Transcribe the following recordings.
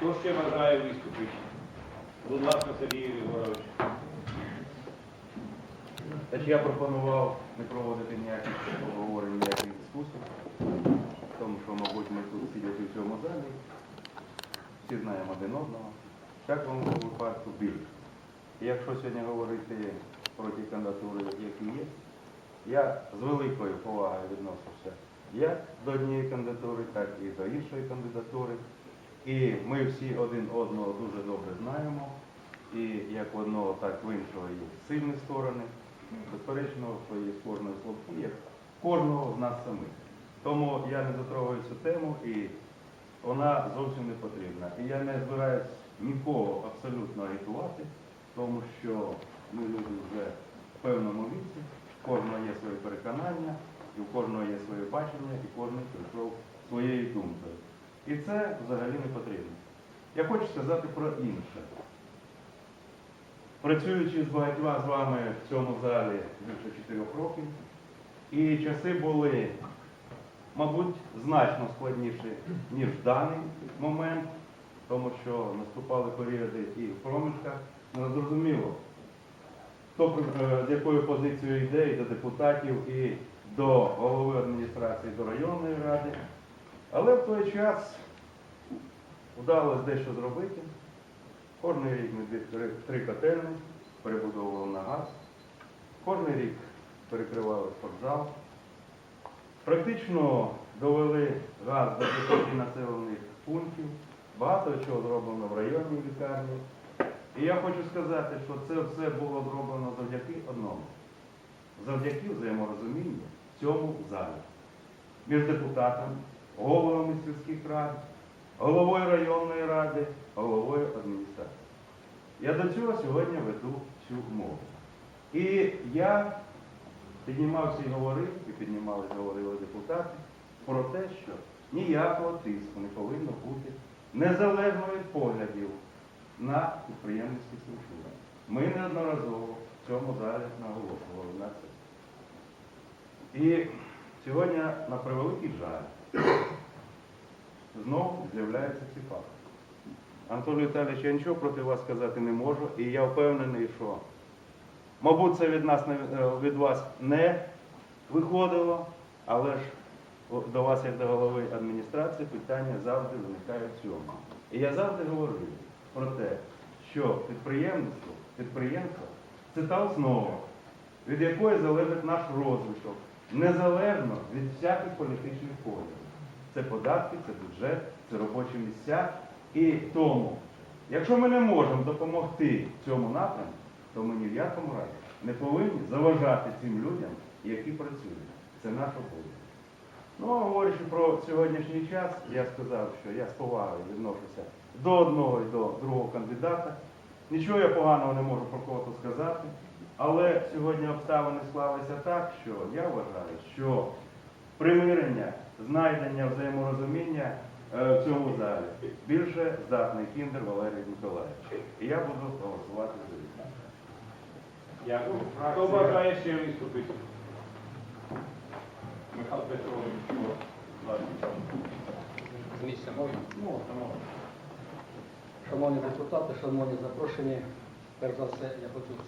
Хто ще бажає виступити? Будь ласка, Сергій Григорович. Значить, я пропонував не проводити ніяких обговорень, ніяких дискусій, тому що, мабуть, ми тут сидять у цьому залі, всі знаємо один одного. Так воно в випадку більше. Якщо сьогодні говорити про ті кандидатури, які є, я з великою повагою відношуся як до однієї кандидатури, так і до іншої кандидатури. І ми всі один одного дуже добре знаємо. І як в одного, так в іншого є сильні сторони. Безперечно, що є з кожної слабкі, як кожного з нас самих. Тому я не затрогаю цю тему і вона зовсім не потрібна. І я не збираюсь нікого абсолютно агітувати, тому що ми люди вже в певному віці, в кожного є своє переконання, і в кожного є своє бачення, і кожен прийшов своєю думкою. І це взагалі не потрібно. Я хочу сказати про інше. Працюючи з багатьма з вами в цьому залі більше чотирьох років, і часи були, мабуть, значно складніші, ніж в даний момент, тому що наступали періоди і в проміжках. Не зрозуміло, хто е, з якою позицією йде і до депутатів, і до голови адміністрації, до районної ради. Але в той час вдалося дещо зробити. Кожний рік ми три, котельні перебудовували на газ. Кожний рік перекривали спортзал. Практично довели газ до 5 населених пунктів. Багато чого зроблено в районній лікарні. І я хочу сказати, що це все було зроблено завдяки одному. Завдяки взаєморозумінню в цьому залі. Між депутатами, головами сільських рад, головою районної ради, головою адміністрації. Я до цього сьогодні веду цю мову. І я піднімався і говорив, і піднімалися, говорили депутати, про те, що ніякого тиску не повинно бути незалежно від поглядів на підприємницькі структури. Ми неодноразово в цьому залі наголошували на це. І сьогодні, на превеликий жаль, знову з'являються ці факти. Анатолій Віталійович, я нічого проти вас сказати не можу, і я впевнений, що, мабуть, це від нас е, від вас не виходило, але ж до вас, як до голови адміністрації, питання завжди виникає в цьому. І я завжди говорю про те, що підприємництво, підприємство це та основа, від якої залежить наш розвиток, незалежно від всяких політичних поглядів. Це податки, це бюджет, це робочі місця. І тому, якщо ми не можемо допомогти цьому напрямку, то ми ні в якому разі не повинні заважати цим людям, які працюють. Це наш обов'язок. Ну, говорячи про сьогоднішній час, я сказав, що я з повагою відношуся до одного і до другого кандидата. Нічого я поганого не можу про кого-то сказати. Але сьогодні обставини склалися так, що я вважаю, що примирення, знайдення взаєморозуміння е, в цьому залі більше здатний Кіндер Валерій Миколаївич. І я буду голосувати за нього. Дякую. Хто бажає ще виступити? Михайло Петрович, будь ласка. З місця можна? Ну, тому. Шановні депутати, шановні запрошені, перш за все, я хочу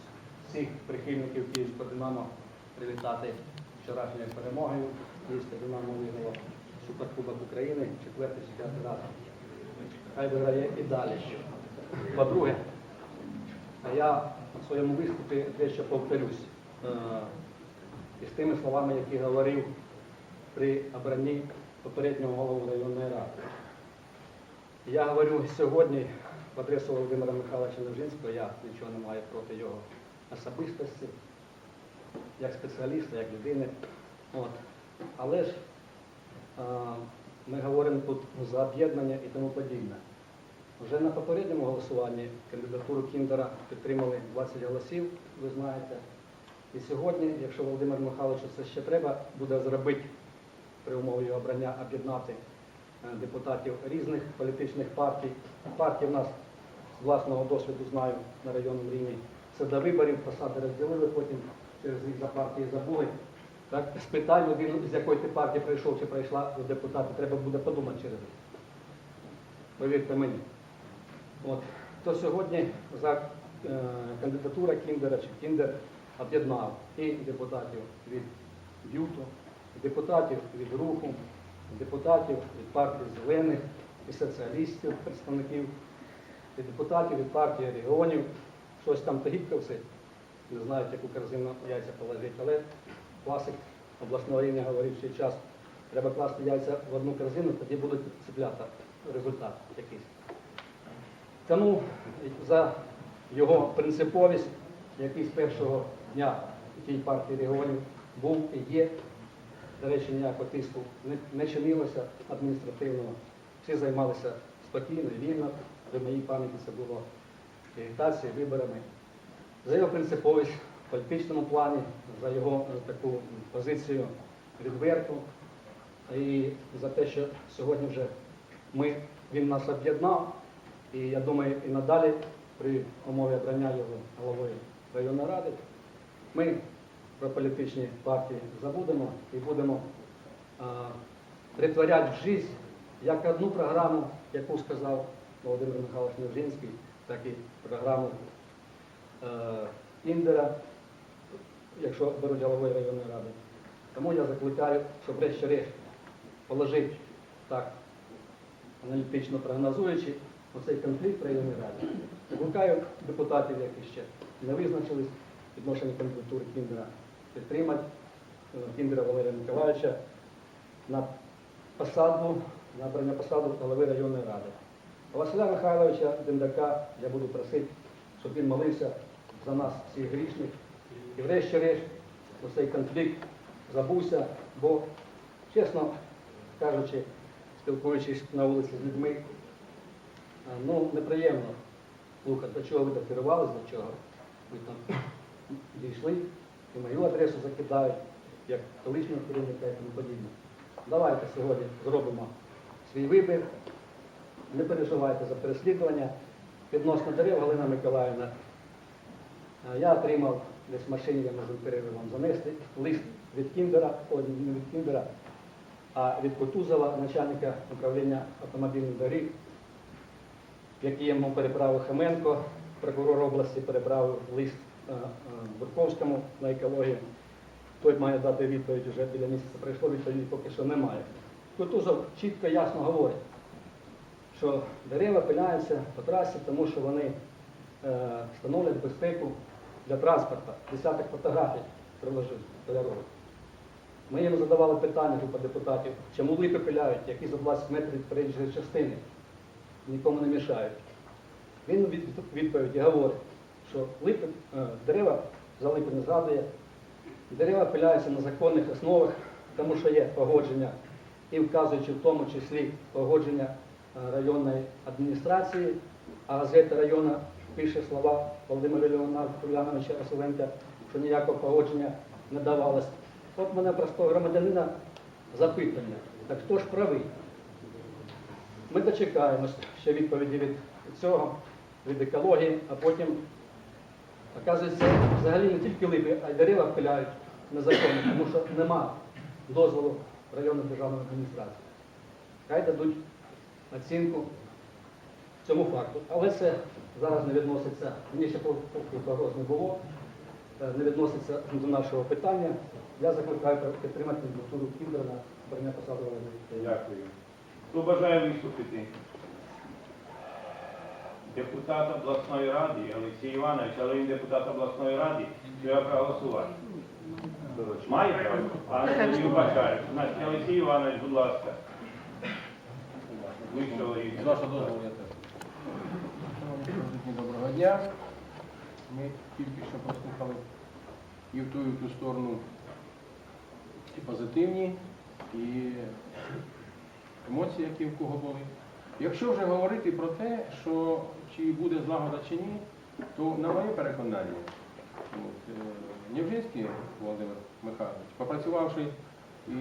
всіх прихильників Київського Динамо привітати вчорашньою перемогою. Київське Динамо виграло Суперкубок України, четвертий п'ятий раз. Хай виграє і далі. По-друге, я в своєму виступі дещо повторюсь е, із тими словами, які говорив при обранні попереднього голови районної ради. Я говорю сьогодні в адресу Володимира Михайловича Левжинського, я нічого не маю проти його особистості, як спеціаліста, як людини. От. Але ж а, ми говоримо тут за об'єднання і тому подібне. Вже на попередньому голосуванні кандидатуру Кіндера підтримали 20 голосів, ви знаєте. І сьогодні, якщо Володимир Михайловичу це ще треба, буде зробити при умові обрання об'єднати депутатів різних політичних партій. Партії в нас з власного досвіду знаю на районному рівні. Це до виборів посади розділили, потім через рік за партії забули. Так, спитай людину, з якої ти партії прийшов чи прийшла до депутата, треба буде подумати через рік. Повірте мені. От, то сьогодні за е, кандидатура Кіндера чи Кіндер об'єднав і депутатів від Б'юту, депутатів від руху, депутатів від партії зелених, і соціалістів, представників, і депутатів від партії регіонів. Щось там тагіткавці, не знають, яку корзину яйця положити, але класик обласного рівня говорив, що час треба класти яйця в одну корзину, тоді будуть цепляти результат якийсь. Тому за його принциповість, який з першого дня тій партії регіонів був і є, до речі, ніякого тиску не, чинилося адміністративного. Всі займалися спокійно і вільно. При моїй пам'яті це було агітацією, виборами. За його принциповість в політичному плані, за його е, таку позицію відверту і за те, що сьогодні вже ми, він нас об'єднав. І я думаю, і надалі при умові обрання його головою районної ради ми про політичні партії забудемо і будемо а, притворяти в життя як одну програму, яку сказав Володимир Михайлович Невжинський, так і програму е, Індера, якщо беруть головою районної ради. Тому я закликаю, щоб врешті-решт положити так аналітично прогнозуючи оцей конфлікт в районній раді. Закликаю депутатів, які ще не визначились в відношенні кандидатури Кіндера, підтримати е, Валерія Миколаївича на посаду, на обрання посаду голови районної ради. А Василя Михайловича Дендака я буду просити, щоб він молився за нас, всіх грішних. І врешті-решт оцей конфлікт забувся, бо, чесно кажучи, спілкуючись на вулиці з людьми, ну, неприємно слухати, до чого ви так керувались, до чого ви там дійшли, і мою адресу закидають, як колишнього керівника і тому подібне. Давайте сьогодні зробимо свій вибір. Не переживайте за переслідування. Відносно дерев Галина Миколаївна. Я отримав десь в машині, я можу перерив вам занести, лист від Кіндера, о, не від Кіндера, а від Кутузова, начальника управління автомобільних доріг, який йому переправив Хаменко, прокурор області переправив лист е, е, Бурковському на екологію. Той має дати відповідь вже біля місяця пройшло, відповіді поки що немає. Кутузов чітко ясно говорить, що дерева пиляються по трасі, тому що вони е, становлять безпеку для транспорту. Десяток фотографій приложив кольорових. Ми їм задавали питання, група депутатів, чому липи пиляють, які за 20 метрів від проїжджої частини, нікому не мішають. Він від відповіді говорить, що липи, е, дерева за липи не згадує, дерева пиляються на законних основах, тому що є погодження, і вказуючи в тому числі погодження е, районної адміністрації, а газета району пише слова Володимира Леонарда Уляновича Василенка, що ніякого погодження не давалось. От мене простого громадянина запитання, так хто ж правий? Ми дочекаємось ще відповіді від цього, від екології, а потім, оказується, взагалі не тільки липи, а й дерева впиляють незаконно, тому що нема дозволу районної державної адміністрації. Хай дадуть оцінку цьому факту. Але це зараз не відноситься, мені ще погроз не було, е, не відноситься до нашого питання. Я закликаю підтримати кандидатуру Кіндера на обрання посади голови. Дякую. Хто бажає виступити? Депутат обласної ради Олексій Іванович, але він депутат обласної ради, треба проголосувати. Має право? А не вбачає. Значить, Олексій Іванович, будь ласка. Ви і- З вашого дозволу я теж. Шановні присутні, доброго дня. Ми тільки що прослухали і в ту, і в ту сторону і позитивні, і емоції, які в кого були. Якщо вже говорити про те, що чи буде злагода чи ні, то на моє переконання, от, е, Невжинський Володимир Михайлович, попрацювавши і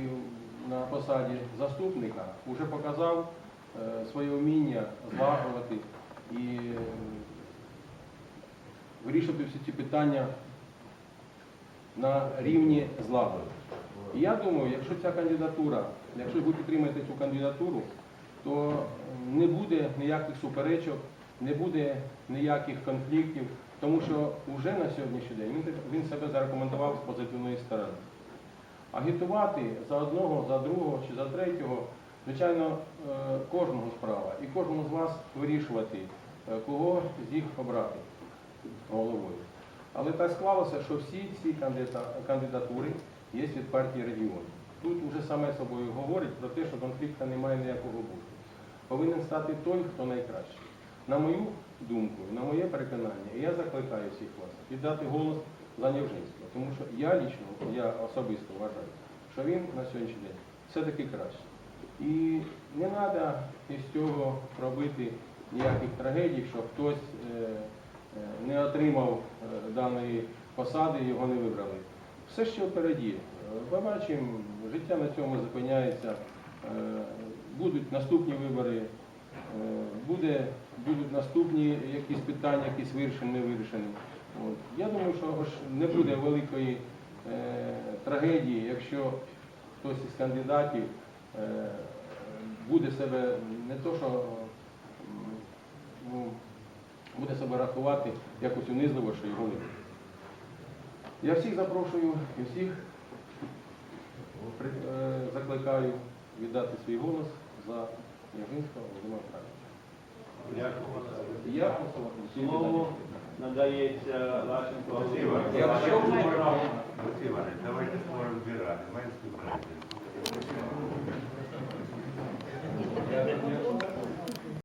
на посаді заступника, вже показав е, своє вміння злагоджувати і е, вирішувати всі ці питання на рівні злагоди. І я думаю, якщо ця кандидатура, якщо ви підтримаєте цю кандидатуру, то не буде ніяких суперечок не буде ніяких конфліктів, тому що вже на сьогоднішній день він, себе зарекомендував з позитивної сторони. Агітувати за одного, за другого чи за третього, звичайно, е, кожного справа. І кожному з вас вирішувати, е, кого з їх обрати головою. Але так склалося, що всі ці кандидатури є від партії регіону. Тут вже саме собою говорить про те, що конфлікту немає ніякого бути. Повинен стати той, хто найкращий. На мою думку, на моє переконання, і я закликаю всіх вас віддати голос за Невжинського, тому що я лічно, я особисто вважаю, що він на сьогоднішній день все-таки кращий. І не треба із цього робити ніяких трагедій, що хтось е, е, не отримав е, даної посади, його не вибрали. Все ще впереді. Е, Побачимо, життя на цьому зупиняється. Будуть наступні вибори, буде, будуть наступні якісь питання, якісь вирішені, не вирішені. Я думаю, що не буде великої е, трагедії, якщо хтось із кандидатів е, буде себе не то, що ну, буде себе рахувати якось унизливо, що його не. Я всіх запрошую і всіх е, закликаю віддати свій голос за Ягинського Володимира. Дякую. Я Слово надається Олексій Олексію. Якщо ми Олексій давайте створимо дві ради. Менський президент.